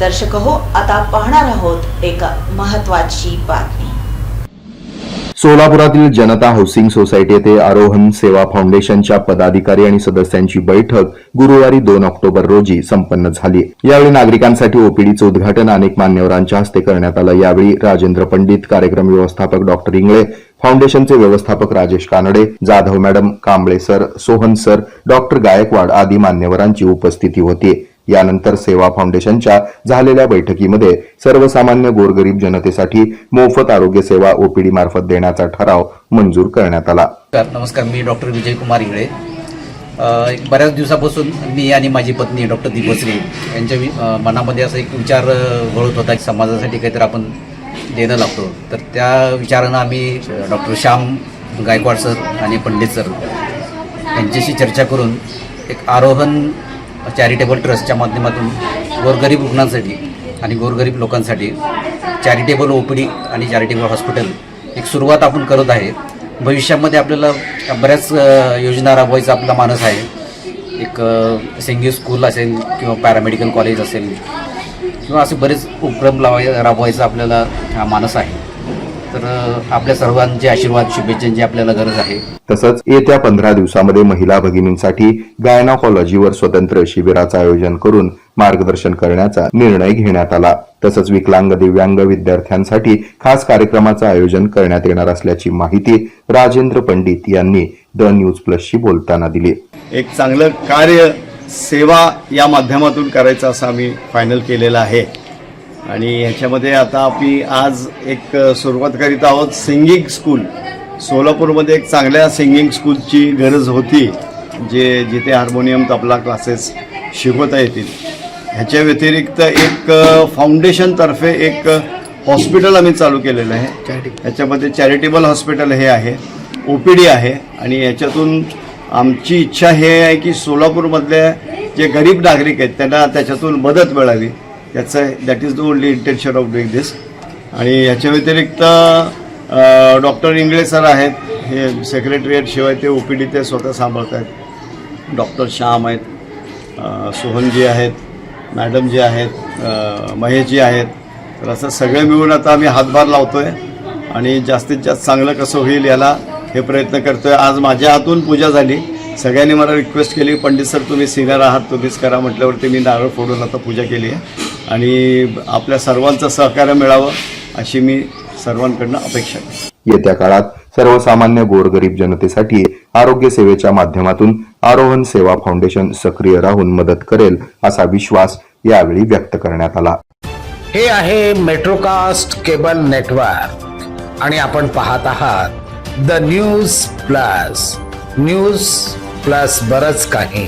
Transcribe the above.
दर्शक हो आता पाहणार आहोत एक महत्वाची बातमी. सोलापुरातील जनता हाऊसिंग सोसायटी येथे आरोहन सेवा फाउंडेशनच्या पदाधिकारी आणि सदस्यांची बैठक गुरुवारी दोन ऑक्टोबर रोजी संपन्न झाली. यावेळी नागरिकांसाठी ओपीडीचं उद्घाटन अनेक मान्यवरांच्या हस्ते करण्यात आलं. यावेळी राजेंद्र पंडित कार्यक्रम व्यवस्थापक डॉक्टर इंगळे फाउंडेशनचे व्यवस्थापक Rajesh Kanade Jadhav madam Kamble sir Sohan sir doctor Gaikwad आदी मान्यवरांची उपस्थिती होती. यानंतर सेवा फाउंडेशनच्या झालेल्या बैठकीमध्ये सर्वसामान्य गोरगरीब जनतेसाठी मोफत आरोग्य सेवा ओपीडी मार्फत देण्याचा ठराव मंजूर करण्यात आला. नमस्कार नमस्कार. मी डॉक्टर विजयकुमार इंगळे. एक बऱ्याच दिवसापासून मी आणि माझी पत्नी डॉक्टर दीपश्री यांच्या वि- मनामध्ये असा एक विचार अ, घोळत होता की समाजासाठी काहीतरी आपण देणं लागतो. तर त्या विचारानं आम्ही डॉक्टर श्याम गायकवाड सर आणि पंडित सर यांच्याशी चर्चा करून एक आरोहण चॅरिटेबल ट्रस्टच्या माध्यमातून गोरगरीब रुग्णांसाठी आणि गोरगरीब लोकांसाठी चॅरिटेबल ओ पी डी आणि चॅरिटेबल हॉस्पिटल एक सुरुवात आपण करत आहे. भविष्यामध्ये आपल्याला बऱ्याच योजना राबवायचा आपला मानस आहे. एक सेंगी स्कूल असेल किंवा पॅरामेडिकल कॉलेज असेल किंवा असे बरेच उपक्रम लावाय राबवायचा आपल्याला हा मानस आहे. तर आपल्या सर्वांचे आशीर्वाद शुभेच्छांची आपल्याला गरज आहे. तसंच येत्या पंधरा दिवसामध्ये महिला भगिनींसाठी गायनाकॉलॉजीवर स्वतंत्र शिबिराचं आयोजन करून मार्गदर्शन करण्याचा निर्णय घेण्यात आला. तसंच विकलांग दिव्यांग विद्यार्थ्यांसाठी खास कार्यक्रमाचं आयोजन करण्यात येणार असल्याची माहिती राजेंद्र पंडित यांनी द न्यूज प्लसशी बोलताना दिली. एक चांगलं कार्य सेवा या माध्यमातून करायचं असं आम्ही फायनल केलेलं आहे. आणि ह्याच्यामध्ये आता आम्ही आज एक सुरुवात करीत आहोत सिंगिंग स्कूल. सोलापूरमध्ये एक चांगल्या सिंगिंग स्कूलची गरज होती जे जिथे हार्मोनियम तबला क्लासेस शिकवता येतील. ह्याच्या व्यतिरिक्त एक फाउंडेशनतर्फे एक हॉस्पिटल आम्ही चालू केलेलं आहे. ह्याच्यामध्ये चॅरिटेबल हॉस्पिटल हे आहे ओ पी डी आहे आणि याच्यातून आमची इच्छा हे आहे की सोलापूरमधले जे गरीब नागरिक आहेत त्यांना त्याच्यातून मदत मिळावी. त्याचं that is the only intention of doing this आणि याच्या व्यतिरिक्त डॉक्टर इंगळे सर आहेत. हे सेक्रेटरीएट शिवाय ते ओ पी डी ते स्वतः सांभाळत आहेत डॉक्टर श्याम आहेत सोहनजी आहेत मॅडम जी आहेत महेशजी आहेत. तर असं सगळे मिळून आता आम्ही हातभार लावतो आहे आणि जास्तीत जास्त चांगलं कसं होईल याला हे प्रयत्न करतो आहे आज माझ्या हातून पूजा झाली. सगळ्यांनी मला रिक्वेस्ट केली पंडित सर तुम्ही सिनियर आहात तुम्हीच करा. म्हटल्यावरती मी नारळ फोडून आता पूजा केली आहे. आणि आपल्या सर्वांचं सहकार्य मिळावं अशी मी सर्वांकडनं अपेक्षा करतो. येत्या काळात सर्वसामान्य गोरगरीब जनतेसाठी आरोग्य सेवेच्या माध्यमातून आरोहण सेवा फाउंडेशन सक्रिय राहून मदत करेल असा विश्वास यावेळी व्यक्त करण्यात आला. हे आहे मेट्रोकास्ट केबल नेटवर्क आणि आपण पाहत आहात the news plus. News plus बरच काही.